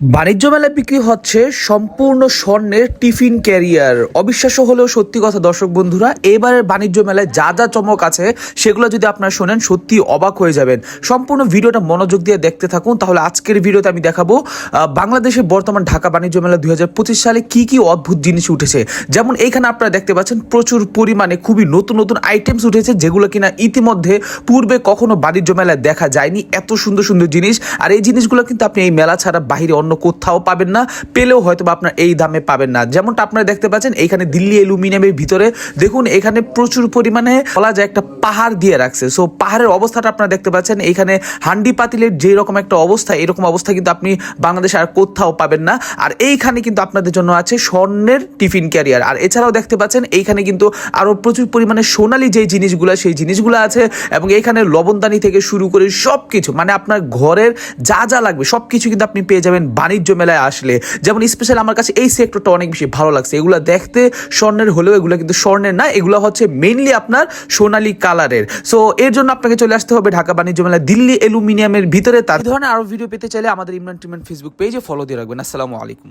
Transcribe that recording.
বাণিজ্য মেলায় বিক্রি হচ্ছে সম্পূর্ণ স্বর্ণের টিফিন ক্যারিয়ার। অবিশ্বাস্য হলেও সত্যি কথা দর্শক বন্ধুরা এবারের বাণিজ্য মেলায় যা যা চমক আছে সেগুলো যদি আপনারা শোনেন সত্যি অবাক হয়ে যাবেন। সম্পূর্ণ ভিডিওটা মনোযোগ দিয়ে দেখতে থাকুন। তাহলে আজকের ভিডিওতে আমি দেখাবো আহ, বাংলাদেশে বর্তমান ঢাকা বাণিজ্য মেলা দুই হাজার পঁচিশ সালে কি কি অদ্ভুত জিনিস উঠেছে। যেমন এইখানে আপনারা দেখতে পাচ্ছেন প্রচুর পরিমাণে খুবই নতুন নতুন আইটেমস উঠেছে যেগুলো কিনা ইতিমধ্যে পূর্বে কখনো বাণিজ্য মেলায় দেখা যায়নি। এত সুন্দর সুন্দর জিনিস। আর এই জিনিসগুলো কিন্তু আপনি এই মেলা ছাড়া বাইরে অন্য কোথাও পাবেন না, পেলেও হয়তো আপনার এই দামে পাবেন না। যেমনটা আপনারা দেখতে পাচ্ছেন, এইখানে দিল্লি অ্যালুমিনিয়ামের ভিতরে। দেখুন, এখানে প্রচুর পরিমাণে বলা যায় একটা পাহাড় দিয়ে রাখছে। সো পাহাড়ের অবস্থাটা আপনারা দেখতে পাচ্ছেন, এইখানে হান্ডি পাতিলের যে রকম একটা অবস্থা, এরকম অবস্থা কিন্তু আপনি বাংলাদেশে আর কোথাও পাবেন না। আর এইখানে কিন্তু আপনাদের জন্য আছে স্বর্ণের টিফিন ক্যারিয়ার। আর এছাড়াও দেখতে পাচ্ছেন, এইখানে কিন্তু আরও প্রচুর পরিমাণে সোনালি যে জিনিসগুলো, সেই জিনিসগুলো আছে এবং এইখানে লবণদানি থেকে শুরু করে সব কিছু মানে আপনার ঘরের যা যা লাগবে সব কিছু কিন্তু আপনি পেয়ে যাবেন বাণিজ্য মেলায় আসলে। যেমন স্পেশাল আমার কাছে এই সেক্টরটা অনেক বেশি ভালো লাগছে। এগুলো দেখতে স্বর্ণের হলেও এগুলো কিন্তু স্বর্ণের না, এগুলো হচ্ছে মেনলি আপনার সোনালি কালারের। সো এর জন্য আপনাকে চলে আসতে হবে ঢাকা বাণিজ্য মেলা দিল্লি অ্যালুমিনিয়ামের ভিতরে। তার ধরনের আরও ভিডিও পেতে চাইলে আমাদের ইমরান টিমেন্ট ফেসবুক পেজে ফলো দিয়ে রাখবেন। আসসালামু আলাইকুম।